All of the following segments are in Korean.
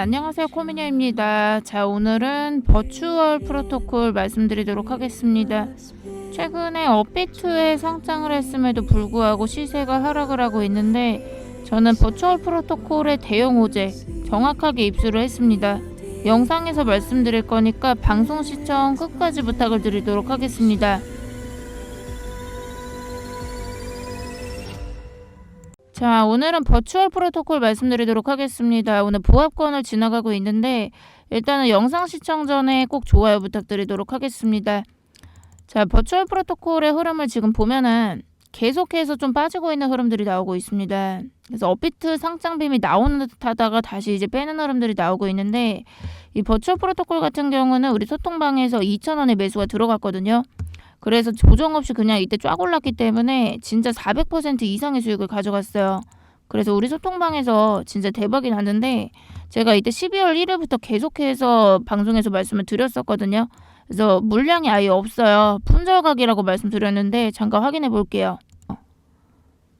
안녕하세요 코미녀입니다. 자 오늘은 버추얼 프로토콜 말씀드리도록 하겠습니다. 최근에 업비트에 상장을 했음에도 불구하고 시세가 하락을 하고 있는데 저는 버추얼 프로토콜의 대형 호재 정확하게 입수를 했습니다. 영상에서 말씀드릴 거니까 방송 시청 끝까지 부탁을 드리도록 하겠습니다. 자, 오늘은 버추얼 프로토콜 말씀드리도록 하겠습니다. 오늘 보합권을 지나가고 있는데 일단은 영상 시청 전에 꼭 좋아요 부탁드리도록 하겠습니다. 자, 버추얼 프로토콜의 흐름을 지금 보면은 계속해서 좀 빠지고 있는 흐름들이 나오고 있습니다. 그래서 업비트 상장빔이 나오는 듯 하다가 다시 이제 빼는 흐름들이 나오고 있는데 이 버추얼 프로토콜 같은 경우는 우리 소통방에서 2,000원의 매수가 들어갔거든요. 그래서 조정 없이 그냥 이때 쫙 올랐기 때문에 진짜 400% 이상의 수익을 가져갔어요. 그래서 우리 소통방에서 진짜 대박이 났는데 제가 이때 12월 1일부터 계속해서 방송에서 말씀을 드렸었거든요. 그래서 물량이 아예 없어요. 품절각이라고 말씀드렸는데 잠깐 확인해 볼게요.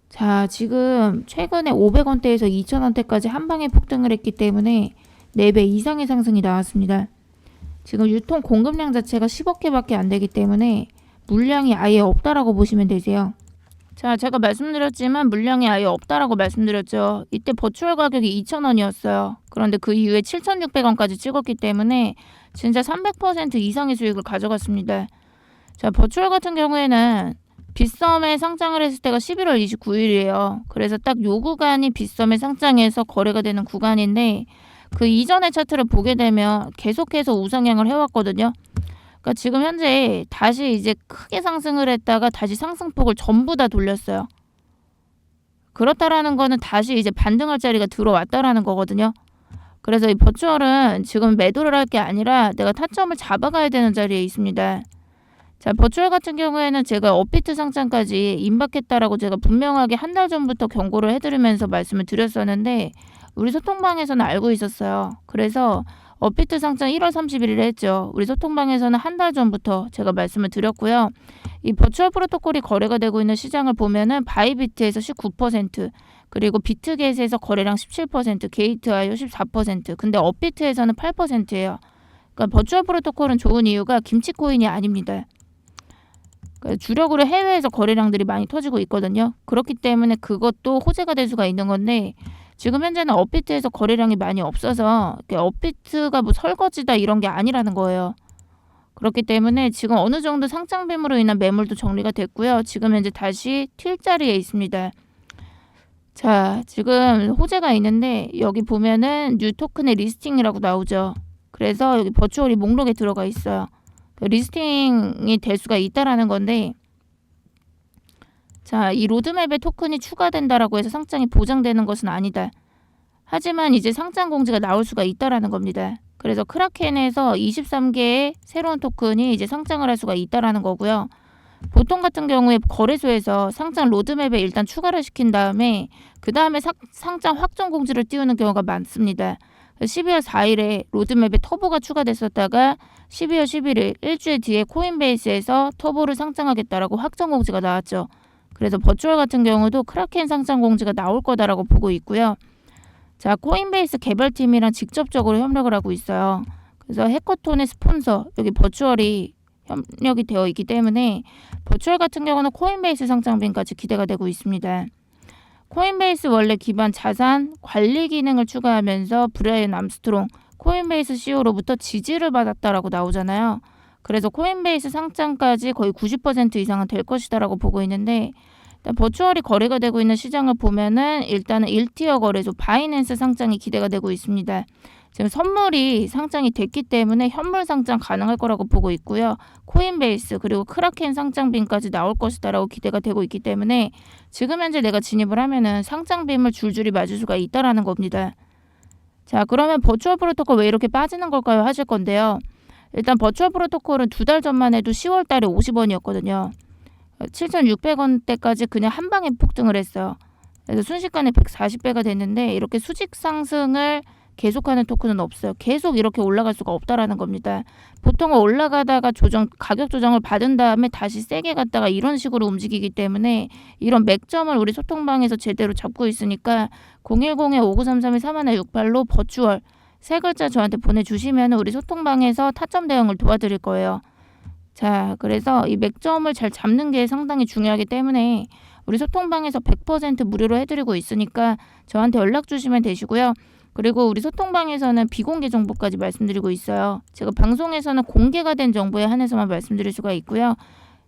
자, 지금 최근에 500원대에서 2,000원대까지 한 방에 폭등을 했기 때문에 4배 이상의 상승이 나왔습니다. 지금 유통 공급량 자체가 10억 개밖에 안 되기 때문에 물량이 아예 없다라고 보시면 되세요. 자, 제가 말씀드렸지만 물량이 아예 없다라고 말씀드렸죠. 이때 버추얼 가격이 2,000원이었어요. 그런데 그 이후에 7,600원까지 찍었기 때문에 진짜 300% 이상의 수익을 가져갔습니다. 자, 버추얼 같은 경우에는 빗썸에 상장을 했을 때가 11월 29일이에요. 그래서 딱 요 구간이 빗썸에 상장해서 거래가 되는 구간인데 그 이전의 차트를 보게 되면 계속해서 우상향을 해왔거든요. 그러니까 지금 현재 다시 이제 크게 상승을 했다가 다시 상승폭을 전부 다 돌렸어요. 그렇다라는 거는 다시 이제 반등할 자리가 들어왔다라는 거거든요. 그래서 이 버추얼은 지금 매도를 할 게 아니라 내가 타점을 잡아가야 되는 자리에 있습니다. 자, 버추얼 같은 경우에는 제가 업비트 상장까지 임박했다라고 제가 분명하게 한 달 전부터 경고를 해드리면서 말씀을 드렸었는데 우리 소통방에서는 알고 있었어요. 그래서 업비트 상장 1월 31일에 했죠. 우리 소통방에서는 한 달 전부터 제가 말씀을 드렸고요. 이 버추얼 프로토콜이 거래가 되고 있는 시장을 보면은 바이비트에서 19%, 그리고 비트겟에서 거래량 17%, 게이트와요 14%. 근데 업비트에서는 8%예요. 그러니까 버추얼 프로토콜은 좋은 이유가 김치 코인이 아닙니다. 그러니까 주력으로 해외에서 거래량들이 많이 터지고 있거든요. 그렇기 때문에 그것도 호재가 될 수가 있는 건데 지금 현재는 업비트에서 거래량이 많이 없어서 업비트가 뭐 설거지다 이런 게 아니라는 거예요. 그렇기 때문에 지금 어느 정도 상장빔으로 인한 매물도 정리가 됐고요. 지금 현재 다시 튈 자리에 있습니다. 자, 지금 호재가 있는데 여기 보면은 뉴 토큰의 리스팅이라고 나오죠. 그래서 여기 버추얼이 목록에 들어가 있어요. 그 리스팅이 될 수가 있다라는 건데 자, 이 로드맵에 토큰이 추가된다라고 해서 상장이 보장되는 것은 아니다. 하지만 이제 상장 공지가 나올 수가 있다라는 겁니다. 그래서 크라켄에서 23개의 새로운 토큰이 이제 상장을 할 수가 있다라는 거고요. 보통 같은 경우에 거래소에서 상장 로드맵에 일단 추가를 시킨 다음에 그 다음에 상장 확정 공지를 띄우는 경우가 많습니다. 12월 4일에 로드맵에 터보가 추가됐었다가 12월 11일 일주일 뒤에 코인베이스에서 터보를 상장하겠다라고 확정 공지가 나왔죠. 그래서 버추얼 같은 경우도 크라켄 상장 공지가 나올 거다라고 보고 있고요. 자, 코인베이스 개발팀이랑 직접적으로 협력을 하고 있어요. 그래서 해커톤의 스폰서 여기 버추얼이 협력이 되어 있기 때문에 버추얼 같은 경우는 코인베이스 상장빈까지 기대가 되고 있습니다. 코인베이스 원래 기반 자산 관리 기능을 추가하면서 브라이언 암스트롱 코인베이스 CEO로부터 지지를 받았다라고 나오잖아요. 그래서 코인베이스 상장까지 거의 90% 이상은 될 것이다라고 보고 있는데 버추얼이 거래가 되고 있는 시장을 보면은 일단은 1티어 거래소 바이낸스 상장이 기대가 되고 있습니다. 지금 선물이 상장이 됐기 때문에 현물 상장 가능할 거라고 보고 있고요. 코인베이스 그리고 크라켄 상장빔까지 나올 것이다라고 기대가 되고 있기 때문에 지금 현재 내가 진입을 하면은 상장빔을 줄줄이 맞을 수가 있다라는 겁니다. 자 그러면 버추얼 프로토콜 왜 이렇게 빠지는 걸까요 하실 건데요. 일단 버추얼 프로토콜은 두 달 전만 해도 10월 달에 50원이었거든요. 7,600원대까지 그냥 한 방에 폭등을 했어요. 그래서 순식간에 140배가 됐는데 이렇게 수직 상승을 계속하는 토큰은 없어요. 계속 이렇게 올라갈 수가 없다라는 겁니다. 보통은 올라가다가 조정 가격 조정을 받은 다음에 다시 세게 갔다가 이런 식으로 움직이기 때문에 이런 맥점을 우리 소통방에서 제대로 잡고 있으니까 010-5933-3168로 버추얼 세 글자 저한테 보내주시면 우리 소통방에서 타점 대응을 도와드릴 거예요. 자, 그래서 이 맥점을 잘 잡는 게 상당히 중요하기 때문에 우리 소통방에서 100% 무료로 해드리고 있으니까 저한테 연락 주시면 되시고요. 그리고 우리 소통방에서는 비공개 정보까지 말씀드리고 있어요. 제가 방송에서는 공개가 된 정보에 한해서만 말씀드릴 수가 있고요.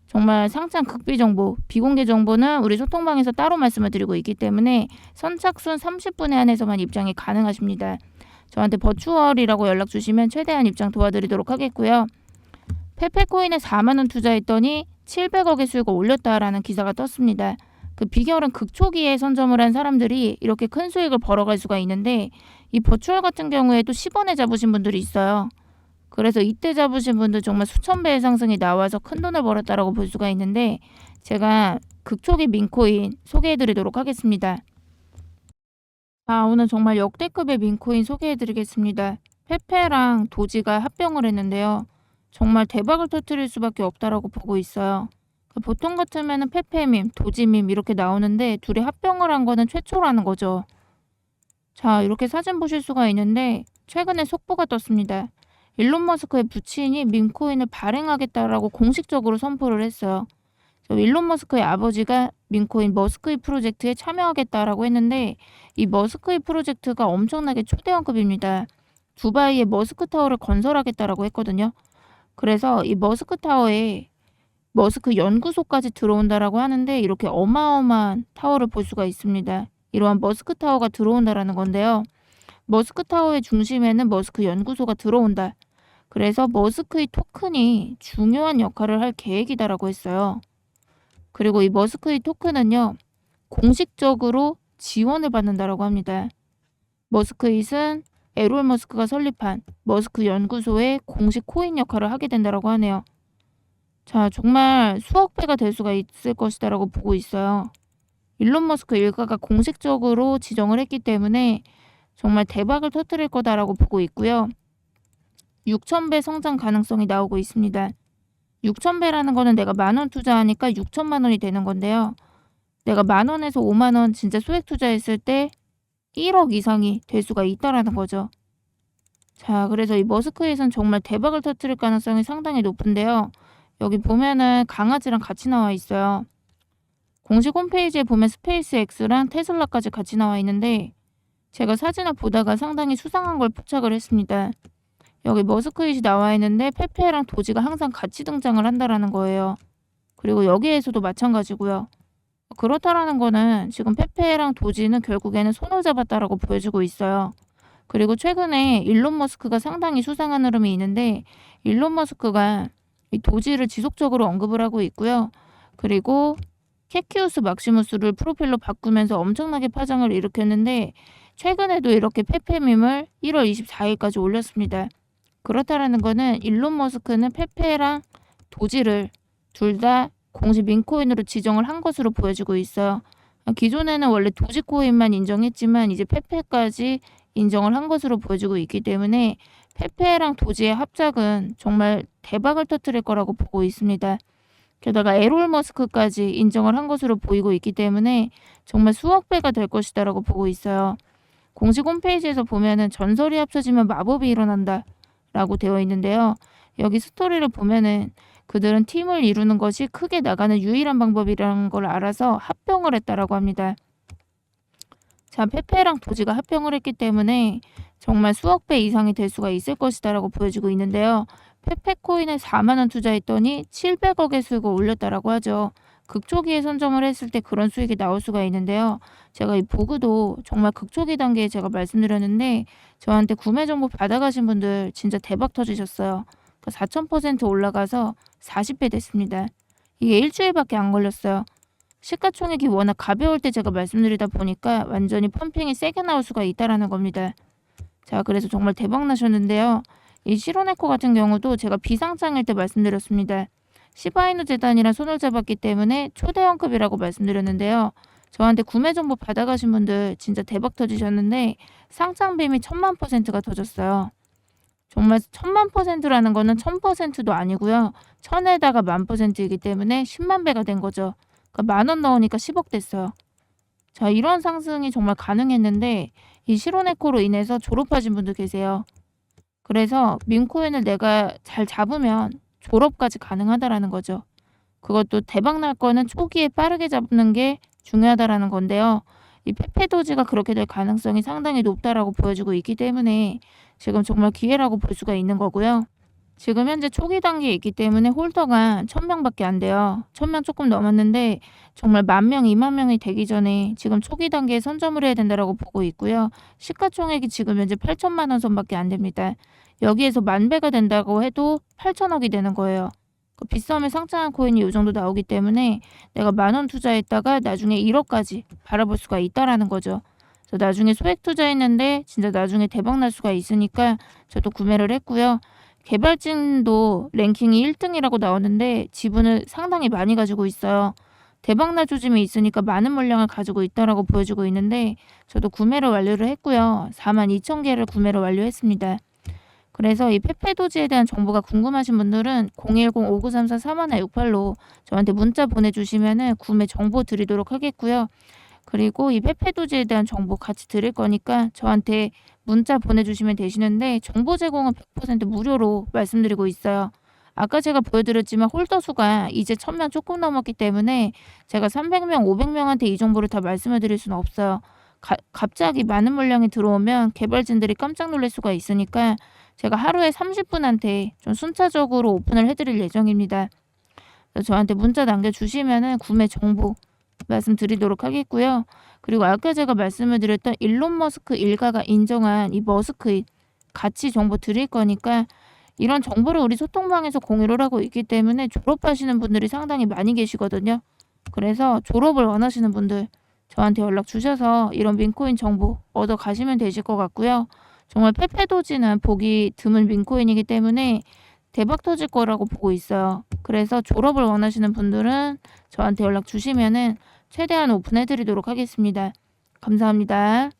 정말 상장 극비 정보, 비공개 정보는 우리 소통방에서 따로 말씀을 드리고 있기 때문에 선착순 30분에 한해서만 입장이 가능하십니다. 저한테 버추얼이라고 연락 주시면 최대한 입장 도와드리도록 하겠고요. 페페코인에 4만 원 투자했더니 700억의 수익을 올렸다라는 기사가 떴습니다. 그 비결은 극초기에 선점을 한 사람들이 이렇게 큰 수익을 벌어갈 수가 있는데 이 버추얼 같은 경우에도 10원에 잡으신 분들이 있어요. 그래서 이때 잡으신 분들 정말 수천 배의 상승이 나와서 큰 돈을 벌었다라고 볼 수가 있는데 제가 극초기 민코인 소개해드리도록 하겠습니다. 아 오늘 정말 역대급의 민코인 소개해드리겠습니다. 페페랑 도지가 합병을 했는데요. 정말 대박을 터뜨릴 수밖에 없다라고 보고 있어요. 보통 같으면 페페밈, 도지밈 이렇게 나오는데 둘이 합병을 한 거는 최초라는 거죠. 자 이렇게 사진 보실 수가 있는데 최근에 속보가 떴습니다. 일론 머스크의 부친이 민코인을 발행하겠다라고 공식적으로 선포를 했어요. 일론 머스크의 아버지가 민코인 머스크이 프로젝트에 참여하겠다라고 했는데 이 머스크이 프로젝트가 엄청나게 초대형급입니다. 두바이에 머스크 타워를 건설하겠다라고 했거든요. 그래서 이 머스크 타워에 머스크 연구소까지 들어온다라고 하는데 이렇게 어마어마한 타워를 볼 수가 있습니다. 이러한 머스크 타워가 들어온다라는 건데요. 머스크 타워의 중심에는 머스크 연구소가 들어온다. 그래서 머스크의 토큰이 중요한 역할을 할 계획이다라고 했어요. 그리고 이 머스크의 토큰은요. 공식적으로 지원을 받는다라고 합니다. 머스크잇은 에롤 머스크가 설립한 머스크 연구소의 공식 코인 역할을 하게 된다라고 하네요. 자, 정말 수억 배가 될 수가 있을 것이다라고 보고 있어요. 일론 머스크 일가가 공식적으로 지정을 했기 때문에 정말 대박을 터뜨릴 거다라고 보고 있고요. 6,000배 성장 가능성이 나오고 있습니다. 6,000배라는 거는 내가 만 원 투자하니까 6천만 원이 되는 건데요. 내가 만 원에서 5만 원 진짜 소액 투자했을 때 1억 이상이 될 수가 있다라는 거죠. 자, 그래서 이 머스크에선 정말 대박을 터뜨릴 가능성이 상당히 높은데요. 여기 보면은 강아지랑 같이 나와 있어요. 공식 홈페이지에 보면 스페이스 X랑 테슬라까지 같이 나와 있는데 제가 사진을 보다가 상당히 수상한 걸 포착을 했습니다. 여기 머스크잇이 나와 있는데 페페랑 도지가 항상 같이 등장을 한다라는 거예요. 그리고 여기에서도 마찬가지고요. 그렇다라는 거는 지금 페페랑 도지는 결국에는 손을 잡았다라고 보여주고 있어요. 그리고 최근에 일론 머스크가 상당히 수상한 흐름이 있는데 일론 머스크가 이 도지를 지속적으로 언급을 하고 있고요. 그리고 캐키우스 막시무스를 프로필로 바꾸면서 엄청나게 파장을 일으켰는데 최근에도 이렇게 페페밈을 1월 24일까지 올렸습니다. 그렇다라는 거는 일론 머스크는 페페랑 도지를 둘 다 공식 민코인으로 지정을 한 것으로 보여지고 있어요. 기존에는 원래 도지코인만 인정했지만 이제 페페까지 인정을 한 것으로 보여지고 있기 때문에 페페랑 도지의 합작은 정말 대박을 터뜨릴 거라고 보고 있습니다. 게다가 에롤 머스크까지 인정을 한 것으로 보이고 있기 때문에 정말 수억 배가 될 것이다라고 보고 있어요. 공식 홈페이지에서 보면은 전설이 합쳐지면 마법이 일어난다. 라고 되어 있는데요. 여기 스토리를 보면은 그들은 팀을 이루는 것이 크게 나가는 유일한 방법이라는 걸 알아서 합병을 했다라고 합니다. 자, 페페랑 도지가 합병을 했기 때문에 정말 수억 배 이상이 될 수가 있을 것이다라고 보여지고 있는데요. 페페코인에 4만 원 투자했더니 700억의 수익을 올렸다라고 하죠. 극초기에 선점을 했을 때 그런 수익이 나올 수가 있는데요. 제가 이 보그도 정말 극초기 단계에 제가 말씀드렸는데 저한테 구매 정보 받아가신 분들 진짜 대박 터지셨어요. 그 4,000% 올라가서 40배 됐습니다. 이게 일주일밖에 안 걸렸어요. 시가총액이 워낙 가벼울 때 제가 말씀드리다 보니까 완전히 펌핑이 세게 나올 수가 있다라는 겁니다. 자, 그래서 정말 대박 나셨는데요. 이 시로네코 같은 경우도 제가 비상장일 때 말씀드렸습니다. 시바이누 재단이랑 손을 잡았기 때문에 초대형급이라고 말씀드렸는데요. 저한테 구매 정보 받아가신 분들 진짜 대박 터지셨는데 상장빔이 천만 퍼센트가 터졌어요. 정말 천만 퍼센트라는 거는 천 퍼센트도 아니고요. 천에다가 만 퍼센트이기 때문에 10만 배가 된 거죠. 그러니까 만 원 넣으니까 10억 됐어요. 자, 이런 상승이 정말 가능했는데 이 실온에코로 인해서 졸업하신 분도 계세요. 그래서 민코인을 내가 잘 잡으면 졸업까지 가능하다라는 거죠. 그것도 대박 날 거는 초기에 빠르게 잡는 게 중요하다라는 건데요. 이 페페도지가 그렇게 될 가능성이 상당히 높다라고 보여지고 있기 때문에 지금 정말 기회라고 볼 수가 있는 거고요. 지금 현재 초기 단계에 있기 때문에 홀더가 1000명밖에 안 돼요. 1000명 조금 넘었는데 정말 만 명, 2만 명이 되기 전에 지금 초기 단계에 선점을 해야 된다라고 보고 있고요. 시가총액이 지금 현재 8천만 원 선밖에 안 됩니다. 여기에서 만 배가 된다고 해도 8천억이 되는 거예요. 그 비싸움에 상장한 코인이 이 정도 나오기 때문에 내가 만 원 투자했다가 나중에 1억까지 바라볼 수가 있다라는 거죠. 그래서 나중에 소액 투자했는데 진짜 나중에 대박 날 수가 있으니까 저도 구매를 했고요. 개발진도 랭킹이 1등이라고 나오는데 지분을 상당히 많이 가지고 있어요. 대박날 조짐이 있으니까 많은 물량을 가지고 있다라고 보여지고 있는데 저도 구매를 완료를 했고요. 4만 2천 개를 구매를 완료했습니다. 그래서 이 페페도지에 대한 정보가 궁금하신 분들은 010-5934-3168로 저한테 문자 보내주시면은 구매 정보 드리도록 하겠고요. 그리고 이 페페도지에 대한 정보 같이 드릴 거니까 저한테 문자 보내주시면 되시는데 정보 제공은 100% 무료로 말씀드리고 있어요. 아까 제가 보여드렸지만 홀더 수가 이제 1000명 조금 넘었기 때문에 제가 300명, 500명한테 이 정보를 다 말씀을 드릴 수는 없어요. 가, 갑자기 많은 물량이 들어오면 개발진들이 깜짝 놀랄 수가 있으니까 제가 하루에 30분한테 좀 순차적으로 오픈을 해드릴 예정입니다. 저한테 문자 남겨주시면은 구매 정보 말씀드리도록 하겠고요. 그리고 아까 제가 말씀을 드렸던 일론 머스크 일가가 인정한 이 머스크잇 같이 정보 드릴 거니까 이런 정보를 우리 소통방에서 공유를 하고 있기 때문에 졸업하시는 분들이 상당히 많이 계시거든요. 그래서 졸업을 원하시는 분들 저한테 연락 주셔서 이런 민코인 정보 얻어 가시면 되실 것 같고요. 정말 페페도지는 보기 드문 민코인이기 때문에 대박 터질 거라고 보고 있어요. 그래서 졸업을 원하시는 분들은 저한테 연락 주시면은 최대한 오픈해 드리도록 하겠습니다. 감사합니다.